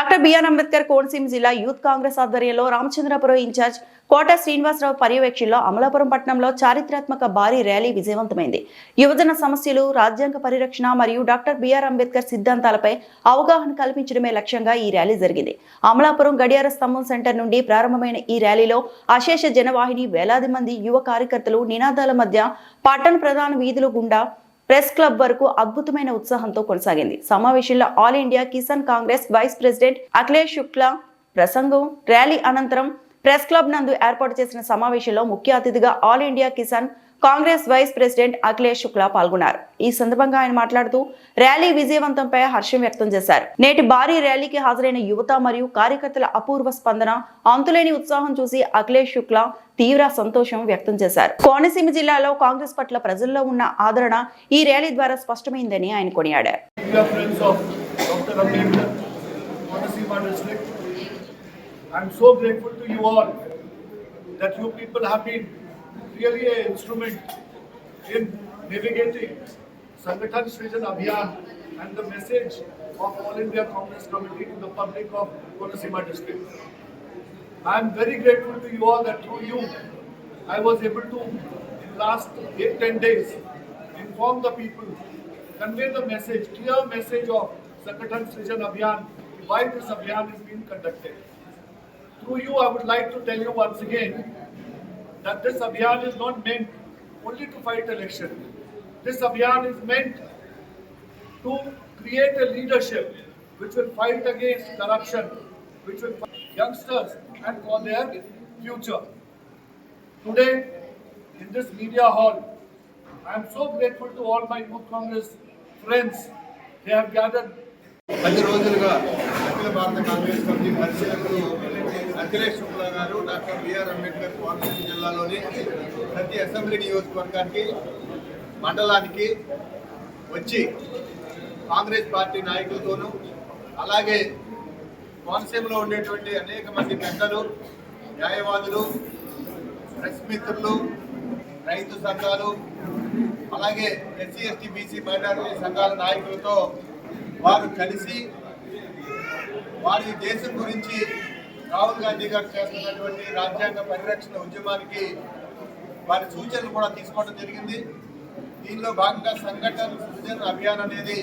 Doctor BR Ambedkar Konaseema జిల్లా youth Congress ఆధ్వర్యంలో Ramachandrapuram incharge కోట శ్రీనివాసరావు పర్యవేక్షణలో అమలాపురం పట్టణంలో చారిత్రాత్మక భారీ ర్యాలీ విజయవంతమైంది. యువజన సమస్యలు రాజ్యాంగ పరిరక్షణ మరియు డాక్టర్ బిఆర్ అంబేద్కర్ సిద్ధాంతాలపై అవగాహన కల్పించడమే లక్ష్యంగా ఈ ర్యాలీ జరిగింది. అమలాపురం గడియార స్తంభం సెంటర్ నుండి ప్రారంభమైన ఈ ర్యాలీలో అశేష జనవాహిని వేలాది మంది యువ కార్యకర్తలు నినాదాల మధ్య పట్టణ ప్రధాన వీధులు గుండా ప్రెస్ క్లబ్ వరకు అద్భుతమైన ఉత్సాహంతో కొనసాగింది. సమావేశంలో all India Kisan Congress vice president Akhilesh Shukla ప్రసంగం ర్యాలీ అనంతరం ప్రెస్ క్లబ్ నందు ఏర్పాటు చేసిన సమావేశంలో ముఖ్య అతిథిగా all India Kisan Congress vice president Akhilesh Shukla పాల్గొన్నారు. ఈ సందర్భంగా ఆయన మాట్లాడుతూ ర్యాలీ విజయవంతంపై హర్షం వ్యక్తం చేశారు. నేటి భారీ ర్యాలీకి హాజరైన యువత మరియు కార్యకర్తల అపూర్వ స్పందన అంతులేని ఉత్సాహం చూసి అఖిలేష్ శుక్లా తీవ్ర సంతోషం వ్యక్తం చేశారు. కోనసీమ జిల్లాలో కాంగ్రెస్ పట్ల ప్రజల్లో ఉన్న ఆదరణ ఈ ర్యాలీ ద్వారా స్పష్టమైందని ఆయన కొనియాడారు. I'm so grateful to you all that you people have been really an instrument in navigating Sangathan Srijan Abhiyan and the message of All India Congress Committee to the public of Kotasima district. I'm very grateful to you all that through you, I was able to, in last eight, ten days, inform the people, convey the message, clear message of Sangathan Srijan Abhiyan, why this Abhiyan is being conducted. Through you, I would like to tell you once again that this Abhiyan is not meant only to fight election. This Abhiyan is meant to create a leadership which will fight against corruption, which will fight youngsters and for their future. Today, in this media hall, I am so grateful to all my youth Congress friends. They have gathered. అఖిల భారత Congress committee పరిశీలకులు అఖిలేష్ శుక్లా గారు doctor BR Ambedkar Konaseema జిల్లాలోని ప్రతి assembly నియోజకవర్గానికి మండలానికి వచ్చి Congress party నాయకులతోనూ అలాగే కోనసీమలో ఉండేటువంటి అనేక మంది పెద్దలు న్యాయవాదులు ప్రెస్ మిత్రులు రైతు సంఘాలు అలాగే ఎస్సీ ఎస్టీ బీసీ మైనారిటీ సంఘాల నాయకులతో వారు కలిసి వారి దేశం గురించి రాహుల్ గాంధీ గారు చేస్తున్నటువంటి రాజ్యాంగ పరిరక్షణ ఉద్యమానికి వారి సూచనలు కూడా తీసుకోవడం జరిగింది. దీనిలో భాగంగా సంఘటన సృజన అభియాన్ అనేది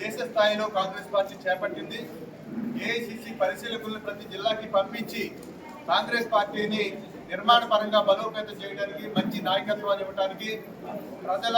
దేశ స్థాయిలో కాంగ్రెస్ పార్టీ చేపట్టింది. ఏఐసిసి పరిశీలకులను ప్రతి జిల్లాకి పంపించి కాంగ్రెస్ పార్టీని నిర్మాణ పరంగా బలోపేతం చేయడానికి మంచి నాయకత్వాన్ని ఇవ్వడానికి ప్రజల